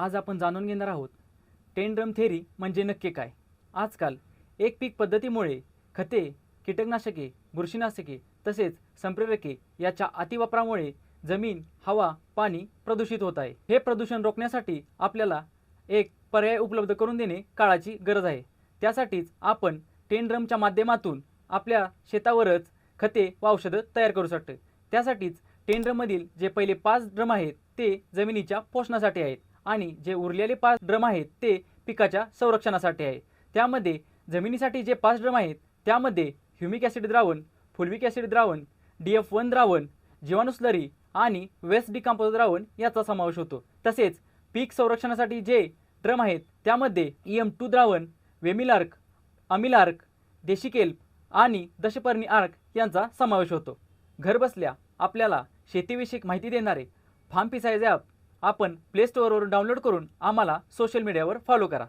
आज आपण जाणून घेणार आहोत टेंड्रम थेरी म्हणजे नक्की काय? आजकाल एक पीक पद्धतीमुळे खते कीटकनाशके बुरशीनाशके तसेच संप्रेरके याच्या अतिवापरामुळे जमीन हवा पाणी प्रदूषित होत आहे. हे प्रदूषण रोखण्यासाठी आपल्याला एक पर्याय उपलब्ध करून देणे काळाची गरज आहे. त्यासाठीच आपण टेंड्रमच्या माध्यमातून आपल्या शेतावरच खते व औषधं तयार करू शकतो. त्यासाठीच टेंड्रममधील जे पहिले पाच ड्रम आहेत ते जमिनीच्या पोषणासाठी आहेत आणि जे उरलेले पाच ड्रम आहेत ते पिकाच्या संरक्षणासाठी आहे त्यामध्ये जमिनीसाठी जे पाच ड्रम आहेत त्यामध्ये ह्युमिक ॲसिड द्रावण फुलविक ॲसिड द्रावण डी एफ वन द्रावण जीवाणू स्लरी आणि वेस्ट डिकाम्पोज द्रावण याचा समावेश होतो. तसेच पीक संरक्षणासाठी जे ड्रम आहेत त्यामध्ये ई एम टू द्रावण वेमिलार्क अमिलार्क देशिकेल्प आणि दशपर्णी आर्क यांचा समावेश होतो. घरबसल्या आपल्याला शेतीविषयक माहिती देणारे फार्म साईज ॲप आपण प्ले स्टोअरवरून डाउनलोड करून आम्हाला सोशल मीडियावर फॉलो करा.